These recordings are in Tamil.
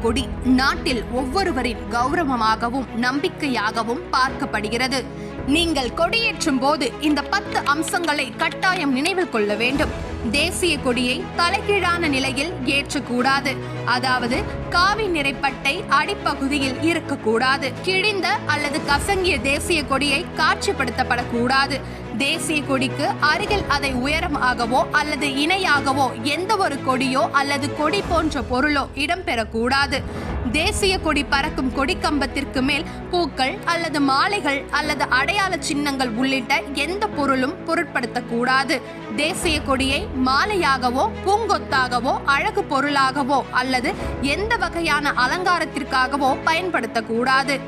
கொடி நாட்டில் ஒவ்வொருவரின் கௌரவமாகவும் நம்பிக்கையாகவும் பார்க்கப்படுகிறது. நீங்கள் கொடியேற்றும் போது இந்த பத்து அம்சங்களை கட்டாயம் நினைவில் கொள்ள வேண்டும். தேசிய கொடியை தலைகீழான நிலையில் ஏற்றக்கூடாது. அதாவது காவி நிறைப்பட்டை அடிப்பகுதியில் இருக்கக்கூடாது. கிழிந்த அல்லது கசங்கிய தேசிய கொடியை காட்சிப்படுத்தப்படக்கூடாது. தேசிய கொடிக்கு அருகில் அதை உயரமாகவோ அல்லது இணையாகவோ எந்த ஒரு கொடியோ அல்லது கொடி போன்ற பொருளோ இடம்பெறக்கூடாது. தேசிய கொடி பறக்கும் கொடி கம்பத்திற்கு மேல் பூக்கள் அல்லது மாலைகள் அல்லது அடையாள சின்னங்கள் உள்ளிட்ட எந்த பொருளும் பொருட்படுத்தக்கூடாது. தேசிய கொடியை மாலையாகவோ பூங்கொத்தாகவோ அழகு பொருளாகவோ அல்லது எந்த வகையான அலங்காரத்திற்காகவோ பயன்படுத்தக்கூடாது.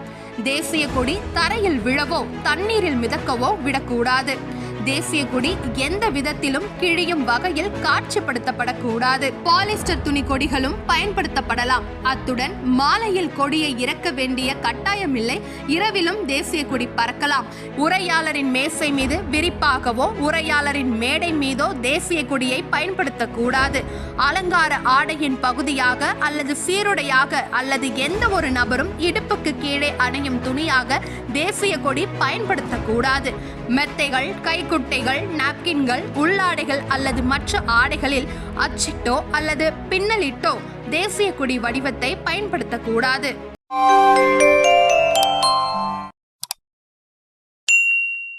தேசிய கொடி தரையில் விழவோ தண்ணீரில் மிதக்கவோ விடக்கூடாது. தேசிய கொடி எந்த விதத்திலும் கிழியும் வகையில் காட்சிப்படுத்தப்படக்கூடாது. பாலிஸ்டர் துணி கொடிகளும் பயன்படுத்தப்படலாம். அத்துடன் மாலையில் கொடியை இறக்க வேண்டிய கட்டாயமில்லை. இரவிலும் தேசிய கொடி பறக்கலாம். உரையாளரின் மேசை மீது விரிப்பாகவோ உரையாளரின் மேடை மீதோ தேசிய கொடியை பயன்படுத்தக்கூடாது. அலங்கார ஆடையின் பகுதியாக அல்லது சீருடையாக அல்லது எந்த ஒரு நபரும் இடுப்புக்கு கீழே அணையும் துணியாக தேசிய கொடி பயன்படுத்தக்கூடாது. மெத்தைகள் கை குட்டைகள் நாப்கின்கள் உள்ளாடைகள் அல்லது மற்ற ஆடைகளில் அச்சிட்டோ அல்லது பின்னலிட்டோ தேசிய கொடி வடிவத்தை பயன்படுத்தக்கூடாது.